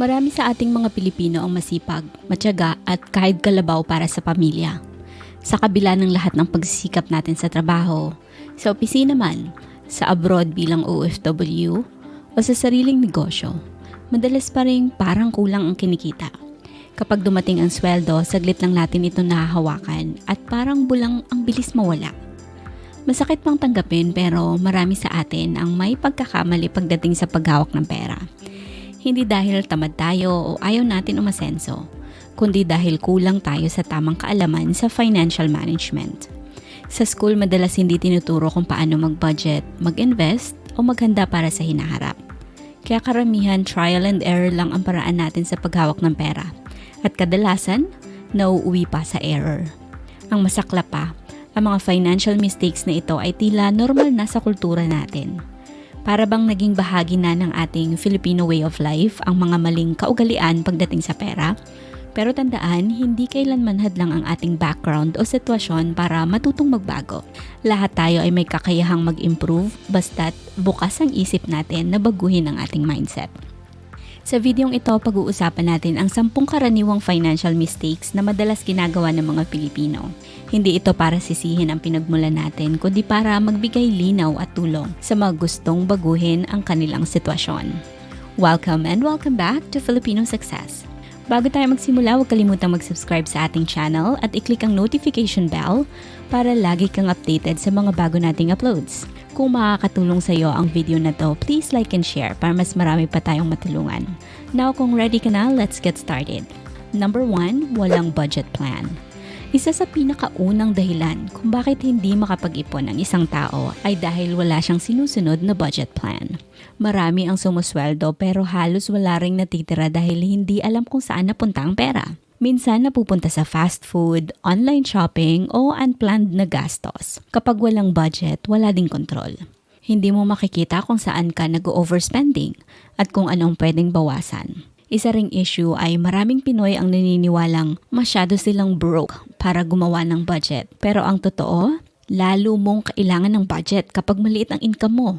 Marami sa ating mga Pilipino ang masipag, matyaga at kahit kalabaw para sa pamilya. Sa kabila ng lahat ng pagsisikap natin sa trabaho, sa opisina man, sa abroad bilang OFW, o sa sariling negosyo, madalas pa rin parang kulang ang kinikita. Kapag dumating ang sweldo, saglit lang natin ito nahahawakan at parang bulang ang bilis mawala. Masakit pang tanggapin pero marami sa atin ang may pagkakamali pagdating sa paghawak ng pera hindi dahil tamad tayo o ayaw natin umasenso, kundi dahil kulang tayo sa tamang kaalaman sa financial management. Sa school, madalas hindi tinuturo kung paano mag-budget, mag-invest, o maghanda para sa hinaharap. Kaya karamihan, trial and error lang ang paraan natin sa paghawak ng pera. At kadalasan, nauuwi pa sa error. Ang masakla pa, ang mga financial mistakes na ito ay tila normal na sa kultura natin para bang naging bahagi na ng ating Filipino way of life ang mga maling kaugalian pagdating sa pera. Pero tandaan, hindi kailanman hadlang ang ating background o sitwasyon para matutong magbago. Lahat tayo ay may kakayahang mag-improve basta't bukas ang isip natin na baguhin ang ating mindset. Sa videong ito, pag-uusapan natin ang sampung karaniwang financial mistakes na madalas ginagawa ng mga Pilipino. Hindi ito para sisihin ang pinagmulan natin, kundi para magbigay linaw at tulong sa mga gustong baguhin ang kanilang sitwasyon. Welcome and welcome back to Filipino Success. Bago tayo magsimula, huwag kalimutang mag-subscribe sa ating channel at i-click ang notification bell para lagi kang updated sa mga bago nating uploads. Kung makakatulong sa iyo ang video na to, please like and share para mas marami pa tayong matulungan. Now kung ready ka na, let's get started. Number 1, walang budget plan. Isa sa pinakaunang dahilan kung bakit hindi makapag-ipon ang isang tao ay dahil wala siyang sinusunod na budget plan. Marami ang sumusweldo pero halos wala ring natitira dahil hindi alam kung saan napunta ang pera. Minsan napupunta sa fast food, online shopping o unplanned na gastos. Kapag walang budget, wala ding kontrol. Hindi mo makikita kung saan ka nag-overspending at kung anong pwedeng bawasan. Isa ring issue ay maraming Pinoy ang naniniwalang masyado silang broke para gumawa ng budget. Pero ang totoo, lalo mong kailangan ng budget kapag maliit ang income mo.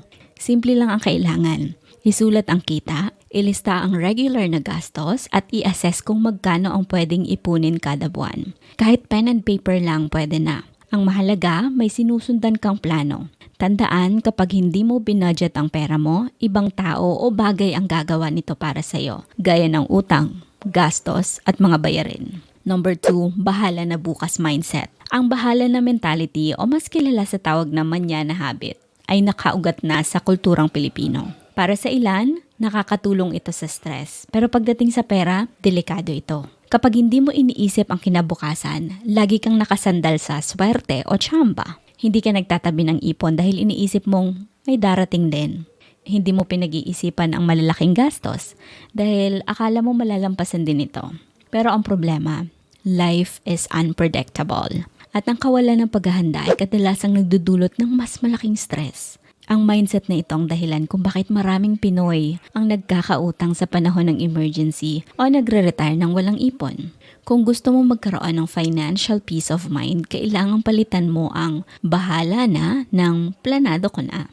Simple lang ang kailangan. Isulat ang kita, ilista ang regular na gastos at i-assess kung magkano ang pwedeng ipunin kada buwan. Kahit pen and paper lang pwede na. Ang mahalaga, may sinusundan kang plano. Tandaan kapag hindi mo binudget ang pera mo, ibang tao o bagay ang gagawa nito para sa iyo, gaya ng utang, gastos at mga bayarin. Number 2, bahala na bukas mindset. Ang bahala na mentality o mas kilala sa tawag na manya na habit ay nakaugat na sa kulturang Pilipino. Para sa ilan, nakakatulong ito sa stress. Pero pagdating sa pera, delikado ito. Kapag hindi mo iniisip ang kinabukasan, lagi kang nakasandal sa swerte o tsamba. Hindi ka nagtatabi ng ipon dahil iniisip mong may darating din. Hindi mo pinag-iisipan ang malalaking gastos dahil akala mo malalampasan din ito. Pero ang problema, life is unpredictable. At ang kawalan ng paghahanda ay kadalasang nagdudulot ng mas malaking stress. Ang mindset na ito ang dahilan kung bakit maraming Pinoy ang nagkakautang sa panahon ng emergency o nagre-retire ng walang ipon. Kung gusto mo magkaroon ng financial peace of mind, kailangang palitan mo ang bahala na ng planado ko na.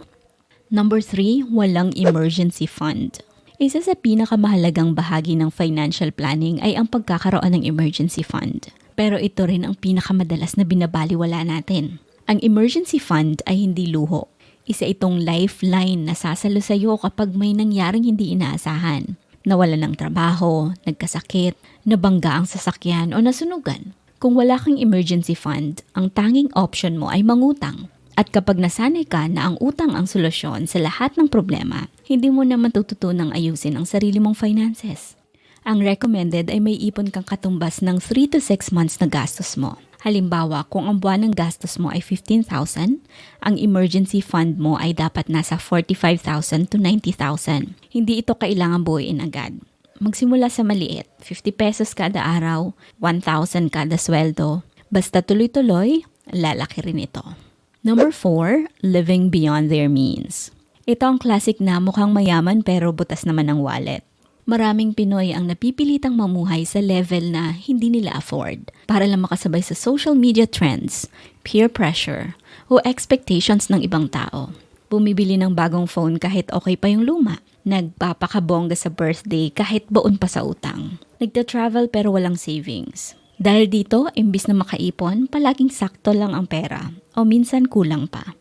Number 3, walang emergency fund. Isa sa pinakamahalagang bahagi ng financial planning ay ang pagkakaroon ng emergency fund. Pero ito rin ang pinakamadalas na binabaliwala natin. Ang emergency fund ay hindi luho isa itong lifeline na sasalo sa iyo kapag may nangyaring hindi inaasahan. Nawala ng trabaho, nagkasakit, nabangga ang sasakyan o nasunugan. Kung wala kang emergency fund, ang tanging option mo ay mangutang. At kapag nasanay ka na ang utang ang solusyon sa lahat ng problema, hindi mo na matututunang ayusin ang sarili mong finances. Ang recommended ay may ipon kang katumbas ng 3 to 6 months na gastos mo. Halimbawa, kung ang buwan ng gastos mo ay 15,000, ang emergency fund mo ay dapat nasa 45,000 to 90,000. Hindi ito kailangan buuin agad. Magsimula sa maliit, 50 pesos kada araw, 1,000 kada sweldo. Basta tuloy-tuloy, lalaki rin ito. Number 4, living beyond their means. Ito ang classic na mukhang mayaman pero butas naman ang wallet. Maraming Pinoy ang napipilitang mamuhay sa level na hindi nila afford para lang makasabay sa social media trends, peer pressure, o expectations ng ibang tao. Bumibili ng bagong phone kahit okay pa yung luma. Nagpapakabongga sa birthday kahit baon pa sa utang. Nagta-travel pero walang savings. Dahil dito, imbis na makaipon, palaging sakto lang ang pera o minsan kulang pa.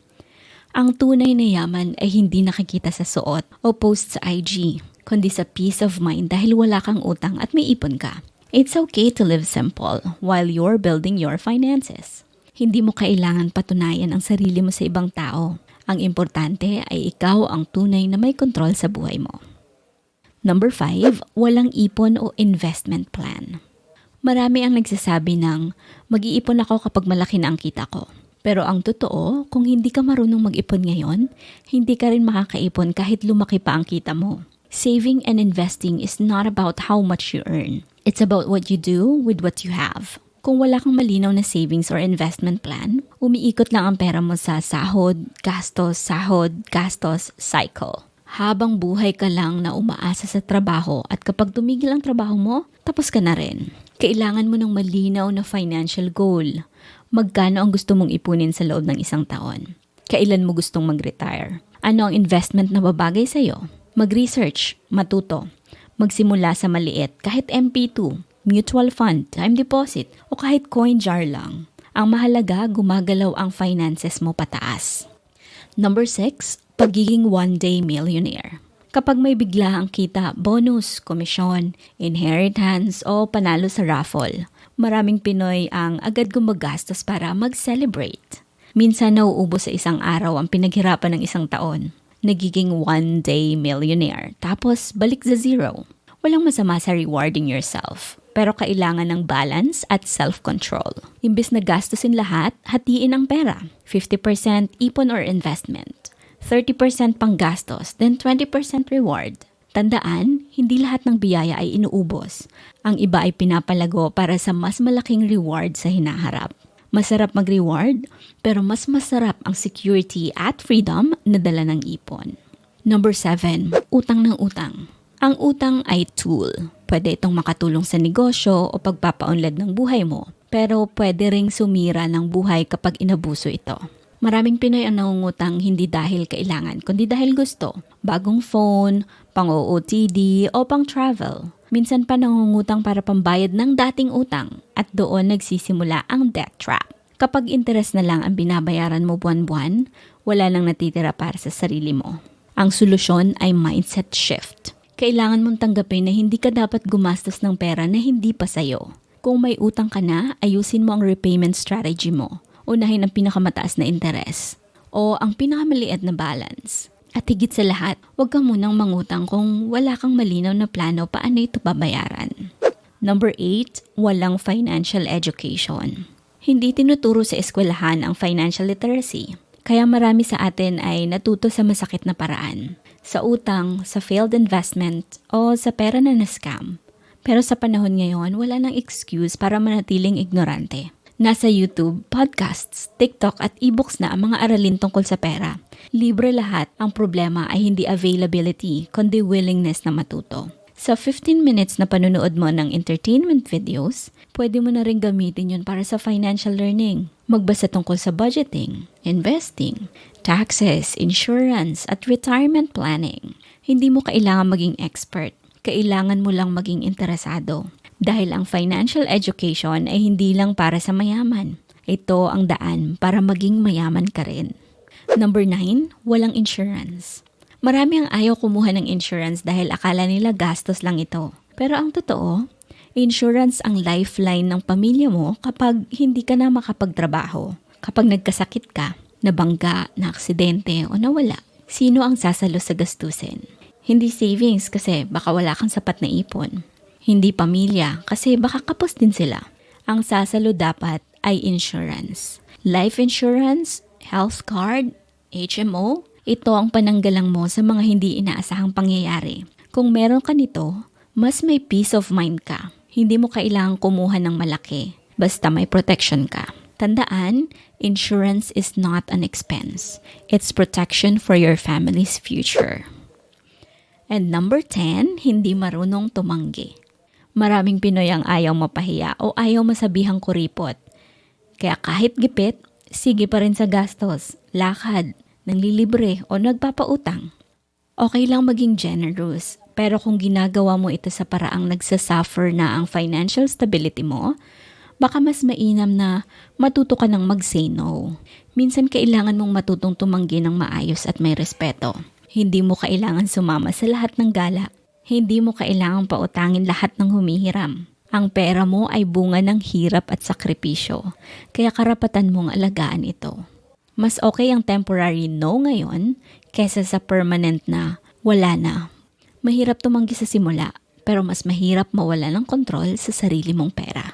Ang tunay na yaman ay hindi nakikita sa suot o post sa IG, kundi sa peace of mind dahil wala kang utang at may ipon ka. It's okay to live simple while you're building your finances. Hindi mo kailangan patunayan ang sarili mo sa ibang tao. Ang importante ay ikaw ang tunay na may kontrol sa buhay mo. Number 5, walang ipon o investment plan. Marami ang nagsasabi ng mag-iipon ako kapag malaki na ang kita ko. Pero ang totoo, kung hindi ka marunong mag-ipon ngayon, hindi ka rin makakaipon kahit lumaki pa ang kita mo. Saving and investing is not about how much you earn. It's about what you do with what you have. Kung wala kang malinaw na savings or investment plan, umiikot lang ang pera mo sa sahod, gastos, sahod, gastos, cycle. Habang buhay ka lang na umaasa sa trabaho at kapag tumigil ang trabaho mo, tapos ka na rin. Kailangan mo ng malinaw na financial goal. Magkano ang gusto mong ipunin sa loob ng isang taon? Kailan mo gustong mag-retire? Ano ang investment na babagay sa'yo? Mag-research, matuto. Magsimula sa maliit, kahit MP2, mutual fund, time deposit, o kahit coin jar lang. Ang mahalaga, gumagalaw ang finances mo pataas. Number 6, pagiging one-day millionaire. Kapag may bigla ang kita, bonus, komisyon, inheritance o panalo sa raffle, maraming Pinoy ang agad gumagastos para mag-celebrate. Minsan nauubos sa isang araw ang pinaghirapan ng isang taon. Nagiging one-day millionaire, tapos balik sa zero. Walang masama sa rewarding yourself pero kailangan ng balance at self-control. Imbis na gastusin lahat, hatiin ang pera. 50% ipon or investment. 30% pang gastos, then 20% reward. Tandaan, hindi lahat ng biyaya ay inuubos. Ang iba ay pinapalago para sa mas malaking reward sa hinaharap. Masarap mag-reward, pero mas masarap ang security at freedom na dala ng ipon. Number 7, utang ng utang. Ang utang ay tool. Pwede itong makatulong sa negosyo o pagpapaunlad ng buhay mo. Pero pwede ring sumira ng buhay kapag inabuso ito. Maraming Pinoy ang nangungutang hindi dahil kailangan, kundi dahil gusto. Bagong phone, pang-OOTD o pang-travel. Minsan pa nangungutang para pambayad ng dating utang at doon nagsisimula ang debt trap. Kapag interes na lang ang binabayaran mo buwan-buwan, wala nang natitira para sa sarili mo. Ang solusyon ay mindset shift kailangan mong tanggapin na hindi ka dapat gumastos ng pera na hindi pa sayo. Kung may utang ka na, ayusin mo ang repayment strategy mo. Unahin ang pinakamataas na interes o ang pinakamaliit na balance. At higit sa lahat, huwag ka munang mangutang kung wala kang malinaw na plano paano ito babayaran. Number 8, walang financial education. Hindi tinuturo sa eskwelahan ang financial literacy. Kaya marami sa atin ay natuto sa masakit na paraan sa utang, sa failed investment, o sa pera na na-scam. Pero sa panahon ngayon, wala nang excuse para manatiling ignorante. Nasa YouTube, podcasts, TikTok at ebooks na ang mga aralin tungkol sa pera. Libre lahat, ang problema ay hindi availability, kundi willingness na matuto. Sa 15 minutes na panunood mo ng entertainment videos, pwede mo na rin gamitin yun para sa financial learning. Magbasa tungkol sa budgeting, investing, taxes, insurance, at retirement planning. Hindi mo kailangan maging expert. Kailangan mo lang maging interesado. Dahil ang financial education ay hindi lang para sa mayaman. Ito ang daan para maging mayaman ka rin. Number 9, walang insurance. Marami ang ayaw kumuha ng insurance dahil akala nila gastos lang ito. Pero ang totoo, insurance ang lifeline ng pamilya mo kapag hindi ka na makapagtrabaho. Kapag nagkasakit ka, nabangga, na aksidente o nawala, sino ang sasalo sa gastusin? Hindi savings kasi baka wala kang sapat na ipon. Hindi pamilya kasi baka kapos din sila. Ang sasalo dapat ay insurance. Life insurance, health card, HMO, ito ang pananggalang mo sa mga hindi inaasahang pangyayari. Kung meron ka nito, mas may peace of mind ka. Hindi mo kailangang kumuha ng malaki. Basta may protection ka. Tandaan, insurance is not an expense. It's protection for your family's future. And number 10, hindi marunong tumanggi. Maraming Pinoy ang ayaw mapahiya o ayaw masabihang kuripot. Kaya kahit gipit, sige pa rin sa gastos, lakad, nanlilibre o nagpapautang. Okay lang maging generous, pero kung ginagawa mo ito sa paraang nagsasuffer na ang financial stability mo, baka mas mainam na matuto ka ng mag-say no. Minsan kailangan mong matutong tumanggi ng maayos at may respeto. Hindi mo kailangan sumama sa lahat ng gala. Hindi mo kailangan pautangin lahat ng humihiram. Ang pera mo ay bunga ng hirap at sakripisyo, kaya karapatan mong alagaan ito. Mas okay ang temporary no ngayon kesa sa permanent na wala na. Mahirap tumanggi sa simula, pero mas mahirap mawala ng kontrol sa sarili mong pera.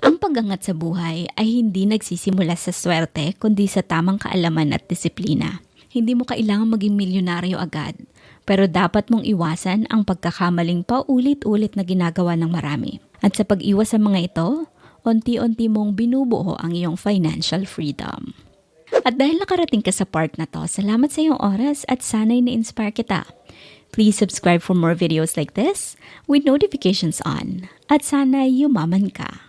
Ang paggangat sa buhay ay hindi nagsisimula sa swerte kundi sa tamang kaalaman at disiplina. Hindi mo kailangan maging milyonaryo agad, pero dapat mong iwasan ang pagkakamaling paulit-ulit na ginagawa ng marami. At sa pag-iwas sa mga ito, unti-unti mong binubuo ang iyong financial freedom. At dahil nakarating ka sa part na to, salamat sa iyong oras at sana'y na-inspire kita. Please subscribe for more videos like this with notifications on. At sana'y yumaman ka.